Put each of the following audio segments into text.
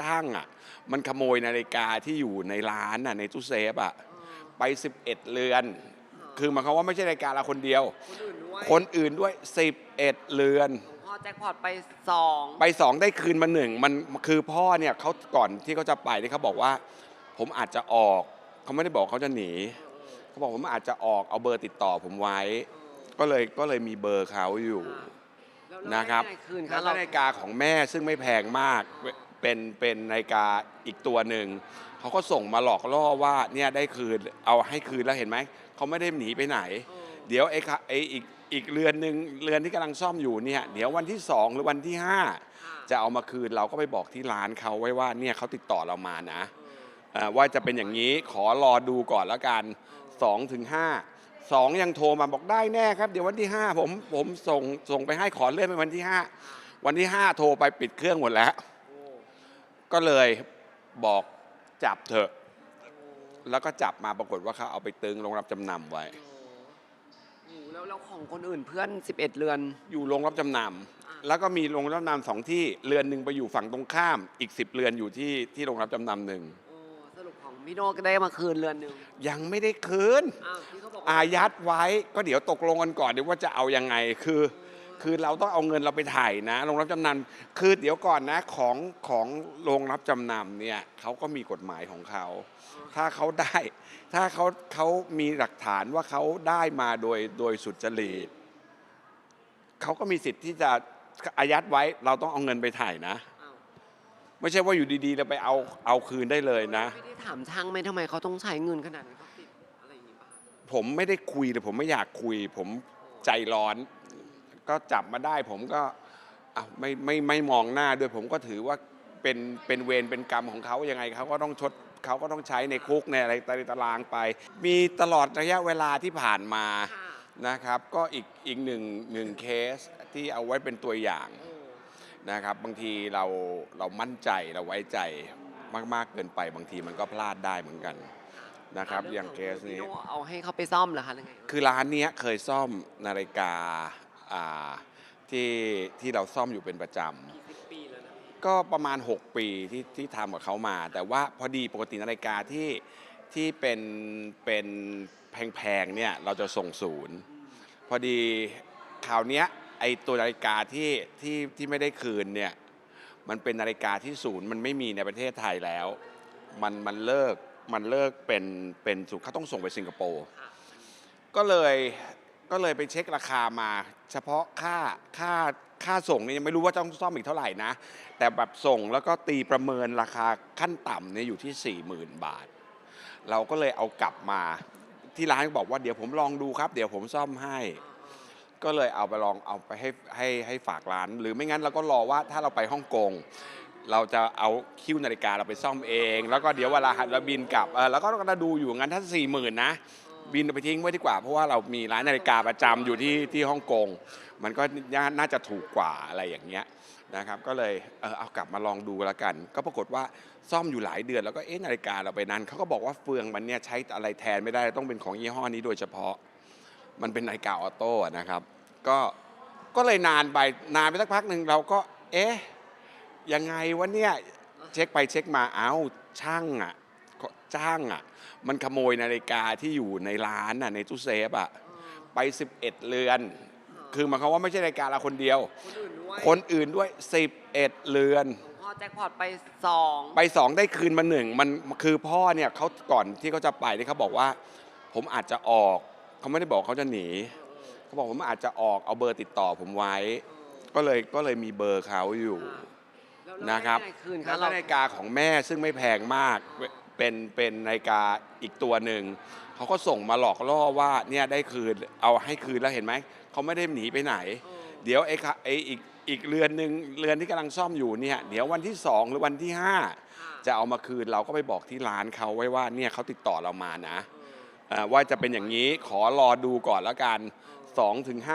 จ้างอะ มันขโมยนาฬิกาที่อยู่ในร้านอะในตู้เซฟอะไป 11 เรือน คือหมายความว่าไม่ใช่นาฬิกาเราคนเดียว คนอื่นด้วยคนอื่นด้วย11 เรือน พ่อแจ็คพอตไปสองไปสองได้คืนมาหนึ่งมันคือพ่อเนี่ยเขาก่อนที่เขาจะไปที่เขาบอกว่า ผมอาจจะออกเขาไม่ได้บอกเขาจะหนีเขาบอกผมอาจจะออกเอาเบอร์ติดต่อผมไว้ ก็เลยก็เลยมีเบอร์เขาอยู่แล้วเานะครับได้ไงคืนแล้คะวก็เรา นาฬิกาของแม่ซึ่งไม่แพงมาก เป็นเป็นนาฬิกาอีกตัวหนึ่งเขาก็ส่งมาหลอกล่อว่าเนี่ยได้คืนเอาให้คืนแล้วเห็นไหมเขาไม่ได้หนีไปไหนเออเดี๋ยวไอ้ค่ะไอ้อีกอีกเรือนหนึ่งเรือนที่กำลังซ่อมอยู่เนี่ยเดี๋ยววันที่สองหรือวันที่ห้าค่ะจะเอามาคืนเราก็ไปบอกที่ร้านเขาไว้ว่าเนี่ยเขาติดต่อเรามานะเอ่อว่าจะเป็นอย่างนี้ขอรอดูก่อนแล้วกัน2ถึง5 2ยังโทรมาบอกได้แน่ครับ เดี๋ยววันที่ 5 ผมผมส่งส่งไปให้ขอเลื่อนไปวันที่ 5 วันที่ 5 โทรไปปิดเครื่องหมดแล้วโอ้ ก็เลยบอกจับเถอะ แล้วก็จับมาปรากฏว่าเขาเอาไปตึงโรงรับจำนำไว้ โอ้แล้วแล้วของคนอื่นเพื่อน 11 เรือน อยู่โรงรับจำนำแล้วก็มีโรงรับจำนำสองที่เรือนหนึ่งไปอยู่ฝั่งตรงข้ามอีก10เรือนอยู่ที่ที่โรงรับจำนำหนึ่งโอ้สรุปของพี่โน่ก็ได้มาคืนเรือนหนึ่งยังไม่ได้คืน อ้าวที่เขาบอกว่อายัดไว้ก็เดี๋ยวตกลงกันก่อนเดี๋ยวว่าจะเอายังไงคือ คือเราต้องเอาเงินเราไปถ่ายนะโรงรับจำนำคือเดี๋ยวก่อนนะของของโรงรับจำนำเนี่ยเขาก็มีกฎหมายของเขา ถ้าเขาได้ ถ้าเขาเขามีหลักฐานว่าเขาได้มาโดยโดยสุจริตเขาก็มีสิทธิ์ที่จะอายัดไว้เราต้องเอาเงินไปถ่ายนะอ้าวไม่ใช่ว่าอยู่ดีๆเราไปเอาเอาคืนได้เลยนะ ไม่ได้ถามช่างไหมทำไมเขาต้องใช้เงินขนาดนั้นเขาติดอะไรอย่างงี้ป่ะผมไม่ได้คุยเลยผมไม่อยากคุย ผมใจร้อน ก็จับมาได้ผมก็อ้าวไม่ไม่ไม่มองหน้าด้วยผมก็ถือว่าเป็นเป็นเวรเป็นกรรมของเขายังไงเขาก็ต้องชดเขาก็ต้องใช้ในคุกในอะไรในตารางไป มีตลอดระยะเวลาที่ผ่านมาค่ะนะครับ ก็อีกอีกหนึ่งหนึ่งเคสที่เอาไว้เป็นตัวอย่างโอ้นะครับ บางทีเราเรามั่นใจเราไว้ใจมากๆเกินไป บางทีมันก็พลาดได้เหมือนกันนะครับอย่างเคสนี้พี่โเอาให้เขาไปซ่อมเหรอคะหรือไงคือร้านเนี้ยเคยซ่อมนาฬิกา อ่าที่ที่เราซ่อมอยู่เป็นประจกี่สิบปีแล้วนะำก็ประมาณ 6 ปีที่ที่ทำกับเขามา แต่ว่าพอดีปกตินาฬิกาที่ที่เป็นเป็นแพงๆเนี่ยเราจะส่งศูนย์ พอดีคราวเนี้ยไอตัวนาฬิกาที่ที่ที่ไม่ได้คืนเนี่ยมันเป็นนาฬิกาที่ศูนย์มันไม่มีในประเทศไทยแล้ว มันมันเลิกมันเลิกเป็นเป็นศูนย์เขาต้องส่งไปสิงคโปร์ค่ะก็เลย ก็เลยไปเช็คราคามา เฉพาะค่าค่าค่าส่งเนี่ยยังไม่รู้ว่าต้องซ่อมอีกเท่าไหร่นะ แต่แบบส่งแล้วก็ตีประเมินราคาขั้นต่ำเนี่ยอยู่ที่ 40,000 บาท เราก็เลยเอากลับมา ที่ร้านก็บอกว่าเดี๋ยวผมลองดูครับ เดี๋ยวผมซ่อมให้ ก็เลยเอาไปลองเอาไปให้ให้ให้ฝากร้าน หรือไม่งั้นเราก็รอว่าถ้าเราไปฮ่องกงเราจะเอาคิ้วนาฬิกาเราไปซ่อมเอง แล้วก็เดี๋ยวเวลาเราบินกลับเออแล้วก็เราดูอยู่งั้นถ้าสี่หมื่นนะ บินเอาไปทิ้งไว้ดีกว่า เพราะว่าเรามีร้านนาฬิกาประจำอยู่ที่ที่ฮ่องกง มันก็น่าจะถูกกว่าอะไรอย่างเงี้ยนะครับก็เลยเออเอากลับมาลองดูแล้วกัน ก็ปรากฏว่าซ่อมอยู่หลายเดือนแล้วก็เอ๊ะนาฬิกาเราไปนั้นเขาก็บอกว่าเฟืองมันเนี่ยใช้อะไรแทนไม่ได้ต้องเป็นของยี่ห้อนี้โดยเฉพาะ มันเป็นนาฬิกาออโต้นะครับ ก็ก็เลยนานไปนานไปสักพักหนึ่งเราก็เอ๊ะยังไงวะเนี่ยเช็คไปเช็คมาเอ้าช่างอะ จ้างอะ มันขโมยนาฬิกาที่อยู่ในร้านอะในตู้เซฟอะไป 11 เรือน คือหมายความว่าไม่ใช่นาฬิกาเราคนเดียว คนอื่นด้วยคนอื่นด้วย11 เรือนของพ่อแจ็คพอตไปสองไปสองได้คืนมาหนึ่งมันคือพ่อเนี่ยเขาก่อนที่เขาจะไปที่เขาบอกว่า ผมอาจจะออกเขาไม่ได้บอกเขาจะหนีเขาบอกผมอาจจะออกเอาเบอร์ติดต่อผมไว้ ก็เลยก็เลยมีเบอร์เขาอยู่แล้วนะครับได้ไงคืนแล้คะวก็เรานาฬิกาของแม่ซึ่งไม่แพงมาก เป็นเป็นนาฬิกาอีกตัวหนึ่งเขาก็ส่งมาหลอกล่อว่าเนี่ยได้คืนเอาให้คืนแล้วเห็นไหมเขาไม่ได้หนีไปไหนเออเดี๋ยวไอ้ค่ะไอ้อีกอีกเรือนหนึ่งเรือนที่กำลังซ่อมอยู่เนี่ยเดี๋ยววันที่สองหรือวันที่ห้าค่ะจะเอามาคืนเราก็ไปบอกที่ร้านเขาไว้ว่าเนี่ยเขาติดต่อเรามานะเออเอ่อว่าจะเป็นอย่างนี้ขอรอดูก่อนแล้วกัน2ถึง5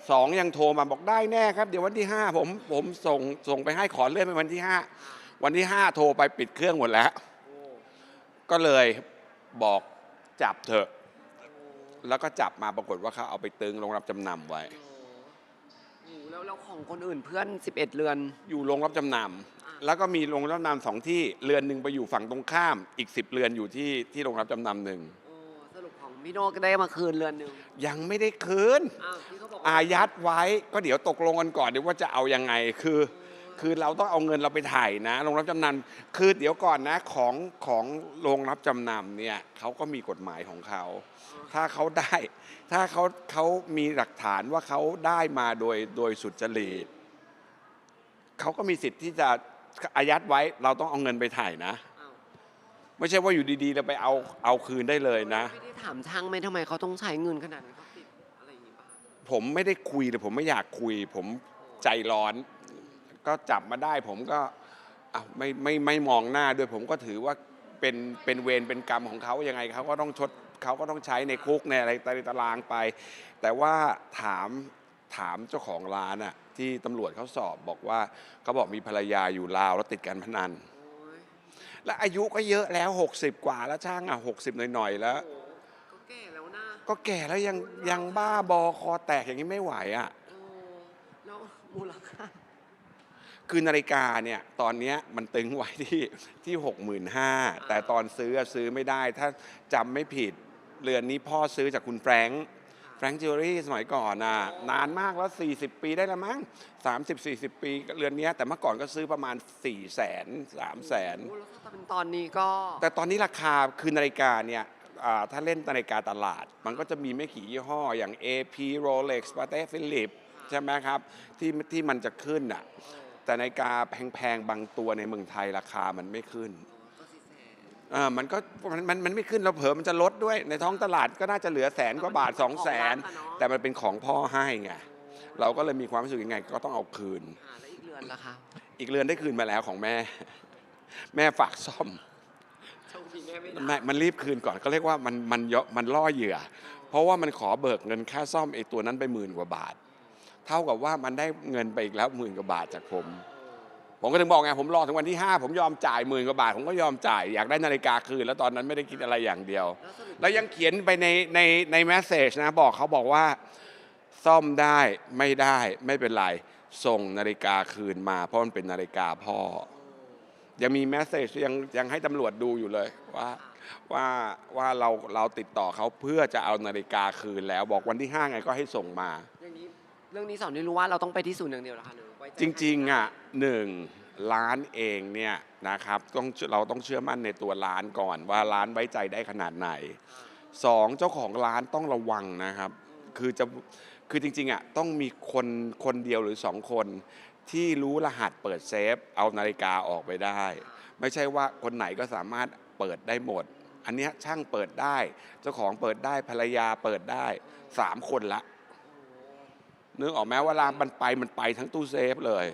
2ยังโทรมาบอกได้แน่ครับ เดี๋ยววันที่ 5 ผมผมส่งส่งไปให้ขอเลื่อนไปวันที่ 5 วันที่ 5 โทรไปปิดเครื่องหมดแล้วโอ้ ก็เลยบอกจับเถอะโอ้แล้วก็จับมาปรากฏว่าเขาเอาไปตึงโรงรับจำนำไว้ โอ้แล้วแล้วแล้วของคนอื่นเพื่อน 11 เรือน อยู่โรงรับจำนำแล้วก็มีโรงรับจำนำสองที่เรือนหนึ่งไปอยู่ฝั่งตรงข้าม อีก 10 เรือนอยู่ที่ที่โรงรับจำนำหนึ่งโอ้สรุปของพี่โน่ก็ได้มาคืนเรือนหนึ่งยังไม่ได้คืน อ้าวที่เขาบอกว่าอายัดไว้ก็เดี๋ยวตกลงกันก่อนเดี๋ยวว่าจะเอายังไงคือ คือเราต้องเอาเงินเราไปถ่ายนะโรงรับจำนำคือเดี๋ยวก่อนนะของของโรงรับจำนำเนี่ยเขาก็มีกฎหมายของเขา ถ้าเขาได้ ถ้าเขาเขามีหลักฐานว่าเขาได้มาโดยโดยสุจริตเขาก็มีสิทธิ์ที่จะอายัดไว้เราต้องเอาเงินไปถ่ายนะอ้าวไม่ใช่ว่าอยู่ดีๆเราไปเอาเอาคืนได้เลยนะไม่ได้ถามช่างไหมทำไมเขาต้องใช้เงินขนาดนั้นเขาติดอะไรอย่างงี้ป่ะผมไม่ได้คุยแต่ผมไม่อยากคุย ผมใจร้อน ก็จับมาได้ผมก็อะไม่ไม่ไม่มองหน้าด้วยผมก็ถือว่าเป็นเป็นเวรเป็นกรรมของเขายังไงเขาก็ต้องชดเขาก็ต้องใช้ในคุกในอะไรในตารางไป แต่ว่าถามถามเจ้าของร้านอะที่ตำรวจเขาสอบบอกว่าเขาบอกมีภรรยาอยู่ลาวแล้วติดการพนันโอ้ยและอายุก็เยอะแล้ว 60 กว่าแล้วช่างอะ60หน่อยๆแล้วโอ้ก็แก่แล้วนะก็แก่แล้วยังยังบ้าบอคอแตกอย่างนี้ไม่ไหวอะโอ้แล้วมูลค่า คือนาฬิกาเนี่ยตอนเนี้ยมันตึงไว้ที่ที่หกหมื่นห้าแต่ตอนซื้ออะซื้อไม่ได้ ถ้าจำไม่ผิดเรือนนี้พ่อซื้อจากคุณแฟรงค์แฟรงค์จิวเวลรี่สมัยก่อนน่ะนานมากแล้ว 40 ปีได้แล้วมั้ง 30-40 ปีเรือนเนี้ยแต่เมื่อก่อนก็ซื้อประมาณ 4 0 0 0 0 0 3 0 0 0 0โอ้แล้วถ้าเป็นตอนนี้ก็ แต่ตอนนี้ราคาคือนาฬิกาเนี่ยอ่าถ้าเล่นนาฬิกาตลาด มันก็จะมีไม่กี่ยี่ห้ออย่าง AP Rolex Patek Philippe ใช่ไหมครับ ที่ที่มันจะขึ้นอะ แต่นาฬิกาแพงๆบางตัวในเมืองไทยราคามันไม่ขึ้นก็สี่แสนอ่ามันก็มันมันมันไม่ขึ้นเราเผลอมันจะลดด้วยในท้องตลาดก็น่าจะเหลือแสนกว่าบาท2 0 0แสนแต่มันเป็นของพ่อให้ไงเราก็เลยมีความรู้สึกยังไงก็ต้องเอาคืนหาแล้วอีกเรือนละคะอีกเรือนได้คืนมาแล้วของแม่ แม่ฝากซ่อมโชคดีแม่ไม่ไม่มันรีบคืนก่อนเขาเรียกว่ามันมันเยอะมันล่อเหยื่อ เพราะว่ามันขอเบิกเงินค่าซ่อมไอ้ตัวนั้นไปหมื่นกว่าบาท เท่ากับว่ามันได้เงินไปอีกแล้วหมื่นกว่าบาทจากผม ผมก็ถึงบอกไงผมรอถึงวันที่ 5 ผมยอมจ่ายหมื่นกว่าบาท ผมก็ยอมจ่ายอยากได้นาฬิกาคืน แล้วตอนนั้นไม่ได้คิดอะไรอย่างเดียวแล้วสรุปแล้วยังเขียนไปในในในแมสเซจนะบอกเขาบอกว่าซ่อมได้ไม่ได้ไม่เป็นไรส่งนาฬิกาคืนมา เพราะมันเป็นนาฬิกาพ่อ ยังมีแมสเซจยังยังให้ตำรวจดูอยู่เลยว่าว่าว่าเราเราติดต่อเขาเพื่อจะเอานาฬิกาคืนแล้ว บอกวันที่ห้าไงก็ให้ส่งมา อย่างนี้ เรื่องนี้สอนให้รู้ว่าเราต้องไปที่ศูนย์อย่างเดียวเหรอคะหรือไว้ใจจริงๆอะหนึ่งร้านเองเนี่ยนะครับต้องเราต้องเชื่อมั่นในตัวร้านก่อน ว่าร้านไว้ใจได้ขนาดไหนสองเจ้าของร้านต้องระวังนะครับ คือจะคือจริงๆอะต้องมีคนคนเดียวหรือสองคนที่รู้รหัสเปิดเซฟ เอานาฬิกาออกไปได้ ไม่ใช่ว่าคนไหนก็สามารถเปิดได้หมด อันเนี้ยช่างเปิดได้ เจ้าของเปิดได้ภรรยาเปิดได้สามคนละ นึกออกไหมว่าร้านมันไปมันไปทั้งตู้เซฟเลย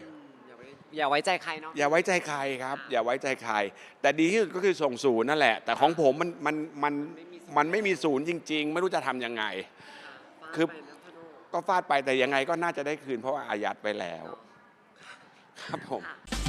อย่าไว้อย่าไว้ใจใครเนาะ อย่าไว้ใจใครครับ อย่าไว้ใจใคร แต่ดีที่สุดก็คือส่งศูนย์นั่นแหละ แต่ของผมมันมันมันมันไม่มีศูนย์จริง ๆ ไม่รู้จะทำยังไง คือฟาดไปนะพะโน่ก็ฟาดไปแต่ยังไงก็น่าจะได้คืนเพราะว่าอายัดไปแล้ว ครับผมค่ะ